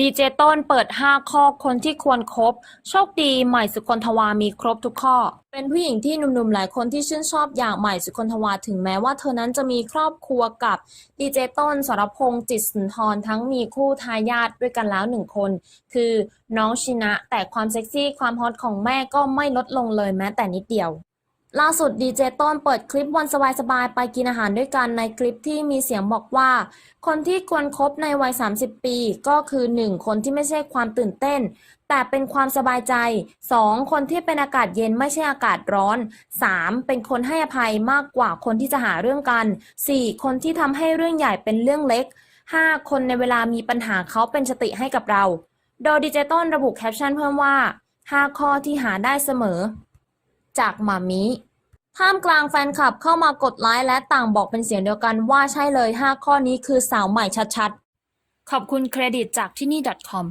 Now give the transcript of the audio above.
ดีเจต้นเปิด 5 ข้อคนที่ควรครบ โชคดีใหม่สุคนทวามีครบทุกข้อ เป็นผู้หญิงที่หนุ่มๆหลายคนที่ชื่นชอบอย่างใหม่สุคนทวาถึงแม้ว่าเธอนั้นจะมีครอบครัวกับดีเจต้นสรพงษ์จิตสุนทรทั้งมีคู่ทายาทด้วยกันแล้วหนึ่งคน คือน้องชินะ แต่ความเซ็กซี่ความฮอตของแม่ก็ไม่ลดลงเลยแม้แต่นิดเดียว ล่าสุดดีเจต้นเปิดคลิปวันสบายๆ ไปกินอาหารด้วยกันในคลิปที่มีเสียงบอกว่า คนที่ควรคบในวัย 30 ปี ก็คือ 1. คนที่ไม่ใช่ความตื่นเต้น แต่เป็นความสบายใจ 2. คนที่เป็นอากาศเย็นไม่ใช่อากาศร้อน 3. เป็นคนให้อภัยมากกว่าคนที่จะหาเรื่องกัน 4. คนที่ทำให้เรื่องใหญ่เป็นเรื่องเล็ก 5. คนในเวลามีปัญหาเขาเป็นสติให้กับเรา โดยดีเจต้นระบุแคปชั่นเพิ่มว่า 5 ข้อที่หาได้เสมอ จากหมามิท่ามกลางแฟนคลับเข้ามากดไลค์และต่างบอกเป็นเสียงเดียวกันว่าใช่เลย 5 ข้อนี้คือสาวใหม่ชัดๆ ขอบคุณเครดิตจากที่นี่ .com